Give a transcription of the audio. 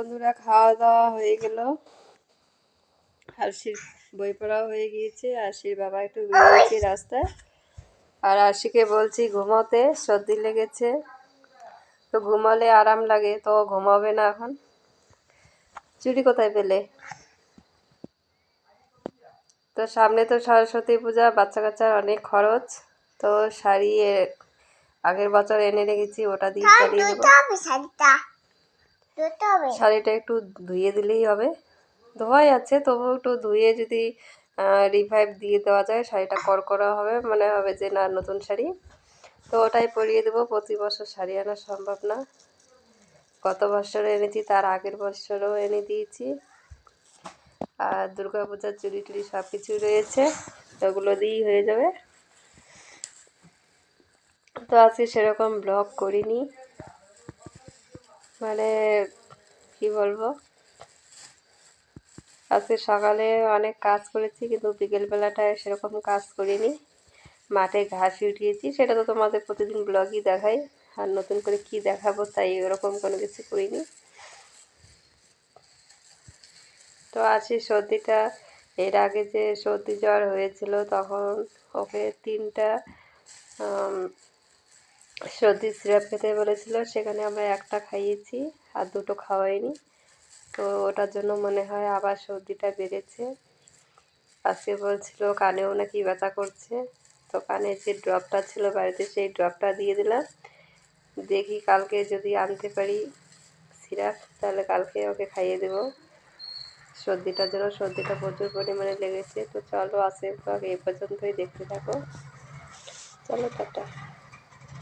বন্ধুরা খাওয়া দাওয়া হয়ে গেল। আরশির বই পড়াও হয়ে গিয়েছে। আরশির বাবা একটু বেরিয়েছে রাস্তায়। আর আরশিকে বলছি ঘুমোতে সর্দি লেগেছে। তো ঘুমালে আরাম লাগে তো ঘুমাবে না এখন। চুরি কোথায় পেলে? তো সামনে তো সরস্বতী পূজা বাচ্চা কাচ্চার অনেক খরচ। তো শাড়ি আগের বছর এনে রেখেছি ওটা দিয়ে চালিয়ে দেবো। শাড়িটা একটু ধুয়ে দিলেই হবে। ধোয়াই আছে তবু একটু ধুয়ে যদি রিভাইভ দিয়ে দেওয়া যায়, শাড়িটা করকরা হবে, মনে হবে যে না, নতুন শাড়ি। তো ওটাই পরিয়ে দেবো, প্রতি বছর শাড়ি আনা সম্ভব না। গত বছর এনেছি, তার আগের বছরও এনে দিয়েছি। আর দুর্গা পূজার চুড়ি টুড়ি সব কিছু রয়েছে, ওগুলো দিয়েই হয়ে যাবে। তো আজকে সেরকম ব্লগ করিনি। মানে কি বলব? আজকে সকালে অনেক কাজ করেছি, কিন্তু বিকেলবেলাটায় সেরকম কাজ করিনি। মাঠে ঘাস উঠিয়েছি, সেটা তো তোমাদের প্রতিদিন ব্লগই দেখাই। আর নতুন করে কি দেখাবো তাই ওরকম কোনো কিছু করিনি। তো আজকে সর্দিটা, এর আগে যে সর্দি জ্বর হয়েছিল তখন ওকে তিনটা সর্দির সিরাপ খেতে বলেছিল, সেখানে আমরা একটা খাইয়েছি আর দুটো খাওয়াইনি। তো ওটার জন্য মনে হয় আবার সর্দিটা বেড়েছে। আজকে বলছিল কানেও নাকি ব্যথা করছে। তো কানে যে ড্রপটা ছিল বাড়িতে সেই ড্রপটা দিয়ে দিলাম। দেখি কালকে যদি আনতে পারি সিরাপ, তাহলে কালকে ওকে খাইয়ে দেবো। সর্দিটার জন্য, সর্দিটা প্রচুর পরিমাণে লেগেছে। তো চলো আসে এই পর্যন্তই, দেখতে থাকো। চলো, টাটা।